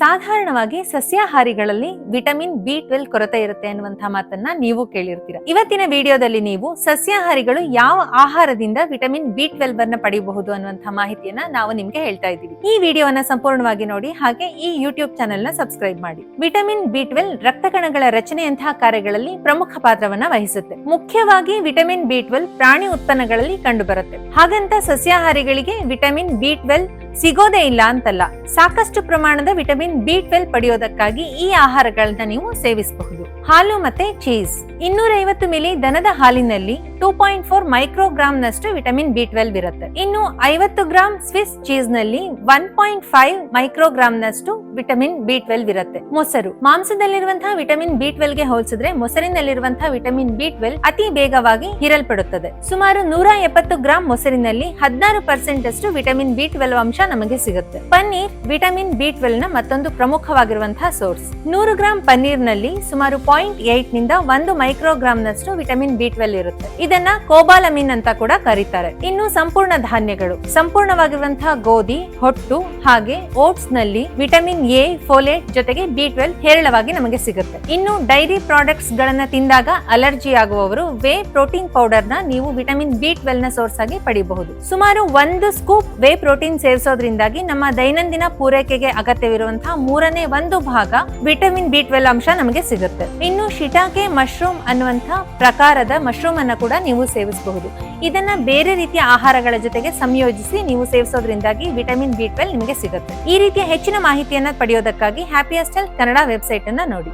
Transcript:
ಸಾಧಾರಣವಾಗಿ ಸಸ್ಯಾಹಾರಿಗಳಲ್ಲಿ vitamin B twelve ಕೊರತೆ ಇರುತ್ತೆ ಅನ್ನುವಂತಹ ಮಾತನ್ನ ನೀವು ಕೇಳಿರ್ತೀರ. ಇವತ್ತಿನ ವಿಡಿಯೋದಲ್ಲಿ ನೀವು ಸಸ್ಯಾಹಾರಿಗಳು ಯಾವ ಆಹಾರದಿಂದ ವಿಟಮಿನ್ ಬಿ ಟ್ವೆಲ್ವ್ ಅನ್ನ ಪಡೆಯಬಹುದು ಅನ್ನುವಂತಹ ಮಾಹಿತಿಯನ್ನ ನಾವು ನಿಮ್ಗೆ ಹೇಳ್ತಾ ಇದ್ದೀವಿ. ಈ ವಿಡಿಯೋವನ್ನ ಸಂಪೂರ್ಣವಾಗಿ ನೋಡಿ, ಹಾಗೆ ಈ ಯೂಟ್ಯೂಬ್ ಚಾನೆಲ್ನ ಸಬ್ಸ್ಕ್ರೈಬ್ ಮಾಡಿ. ವಿಟಮಿನ್ ಬಿ ಟ್ವೆಲ್ ರಕ್ತ ಕಣಗಳ ರಚನೆಯಂತಹ ಕಾರ್ಯಗಳಲ್ಲಿ ಪ್ರಮುಖ ಪಾತ್ರವನ್ನ ವಹಿಸುತ್ತೆ. ಮುಖ್ಯವಾಗಿ ವಿಟಮಿನ್ ಬಿ ಟ್ವೆಲ್ ಪ್ರಾಣಿ ಉತ್ಪನ್ನಗಳಲ್ಲಿ ಕಂಡುಬರುತ್ತೆ. ಹಾಗಂತ ಸಸ್ಯಾಹಾರಿಗಳಿಗೆ ವಿಟಮಿನ್ ಬಿ ಟ್ವೆಲ್ ಸಿಗೋದೇ ಇಲ್ಲ ಅಂತಲ್ಲ. ಸಾಕಷ್ಟು ಪ್ರಮಾಣದ ವಿಟಮಿನ್ ಬಿ ಟ್ವೆಲ್ ಪಡೆಯೋದಕ್ಕಾಗಿ ಈ ಆಹಾರಗಳನ್ನ ನೀವು ಸೇವಿಸಬಹುದು. ಹಾಲು ಮತ್ತೆ ಚೀಸ್. ಇನ್ನೂರ ಐವತ್ತು ಮಿಲಿ ದನದ ಹಾಲಿನಲ್ಲಿ ಟೂ ಪಾಯಿಂಟ್ ಫೋರ್ ಮೈಕ್ರೋಗ್ರಾಮ್ ನಷ್ಟು ವಿಟಮಿನ್ ಬಿ ಟ್ವೆಲ್ವ್ ಇರುತ್ತೆ. ಇನ್ನು ಐವತ್ತು ಗ್ರಾಮ್ ಸ್ವಿಸ್ ಚೀಸ್ನಲ್ಲಿ ಒನ್ ಪಾಯಿಂಟ್ ಫೈವ್ ಮೈಕ್ರೋಗ್ರಾಮ್ ನಷ್ಟು ವಿಟಮಿನ್ ಬಿ ಟ್ವೆಲ್ವ್ ಇರುತ್ತೆ. ಮೊಸರು. ಮಾಂಸದಲ್ಲಿರುವಂತಹ ವಿಟಮಿನ್ ಬಿ ಟ್ವೆಲ್ಗೆ ಹೋಲಿಸಿದ್ರೆ ಮೊಸರಿನಲ್ಲಿರುವಂತಹ ವಿಟಮಿನ್ ಬಿ ಟ್ವೆಲ್ ಅತಿ ಬೇಗವಾಗಿ ಹೀರಲ್ಪಡುತ್ತದೆ. ಸುಮಾರು ನೂರ ಎಪ್ಪತ್ತು ಗ್ರಾಂ ಮೊಸರಿನಲ್ಲಿ ಹದಿನಾರು ಪರ್ಸೆಂಟ್ ಅಷ್ಟು ವಿಟಮಿನ್ ಬಿ ಟ್ವೆಲ್ವ್ ಅಂಶ ನಮಗೆ ಸಿಗುತ್ತೆ. ಪನ್ನೀರ್ ವಿಟಮಿನ್ ಬಿ ನ ಮತ್ತೊಂದು ಪ್ರಮುಖವಾಗಿರುವಂತಹ ಸೋರ್ಸ್. ನೂರು ಗ್ರಾಂ ಪನ್ನೀರ್ನಲ್ಲಿ ಸುಮಾರು ಪಾಯಿಂಟ್ ಏಟ್ನಿಂದ ಒಂದು ಮೈಕ್ರೋಗ್ರಾಂನಷ್ಟು ವಿಟಮಿನ್ ಬಿ ಟ್ವೆಲ್ ಇರುತ್ತೆ. ಇದನ್ನ ಕೋಬಾಲಮಿನ್ ಅಂತ ಕೂಡ ಕರೀತಾರೆ. ಇನ್ನು ಸಂಪೂರ್ಣ ಧಾನ್ಯಗಳು. ಸಂಪೂರ್ಣವಾಗಿರುವಂತಹ ಗೋಧಿ, ಹೊಟ್ಟು ಹಾಗೆ ಓಟ್ಸ್ನಲ್ಲಿ ವಿಟಮಿನ್ ಎ, ಫೋಲೇಟ್ ಜೊತೆಗೆ ಬಿ ಟ್ವೆಲ್ ಹೇರಳವಾಗಿ ನಮಗೆ ಸಿಗುತ್ತೆ. ಇನ್ನು ಡೈರಿ ಪ್ರಾಡಕ್ಟ್ಸ್ ಗಳನ್ನ ತಿಂದಾಗ ಅಲರ್ಜಿ ಆಗುವವರು ವೇ ಪ್ರೋಟೀನ್ ಪೌಡರ್ನ ನೀವು ವಿಟಮಿನ್ ಬಿ ಟ್ವೆಲ್ನ ಸೋರ್ಸ್ ಆಗಿ ಪಡಿಬಹುದು. ಸುಮಾರು ಒಂದು ಸ್ಕೂಪ್ ವೇ ಪ್ರೋಟೀನ್ ಸೇರಿಸೋದ್ರಿಂದಾಗಿ ನಮ್ಮ ದೈನಂದಿನ ಪೂರೈಕೆಗೆ ಅಗತ್ಯವಿರುವಂತಹ ಮೂರನೇ ಒಂದು ಭಾಗ ವಿಟಮಿನ್ ಬಿ ಟ್ವೆಲ್ ಅಂಶ ನಮಗೆ ಸಿಗುತ್ತೆ. ಇನ್ನು ಶಿಟಾಕೆ ಮಶ್ರೂಮ್ ಅನ್ನುವಂತಹ ಪ್ರಕಾರದ ಮಶ್ರೂಮ್ ಅನ್ನ ಕೂಡ ನೀವು ಸೇವಿಸಬಹುದು. ಇದನ್ನ ಬೇರೆ ರೀತಿಯ ಆಹಾರಗಳ ಜೊತೆಗೆ ಸಂಯೋಜಿಸಿ ನೀವು ಸೇವಿಸೋದ್ರಿಂದಾಗಿ ವಿಟಮಿನ್ ಬಿ ಟ್ವೆಲ್ ನಿಮಗೆ ಸಿಗುತ್ತೆ. ಈ ರೀತಿಯ ಹೆಚ್ಚಿನ ಮಾಹಿತಿಯನ್ನ ಪಡೆಯೋದಕ್ಕಾಗಿ ಹ್ಯಾಪಿ ಅಸ್ಟೆಲ್ ಕನ್ನಡ ವೆಬ್ಸೈಟ್ ಅನ್ನ ನೋಡಿ.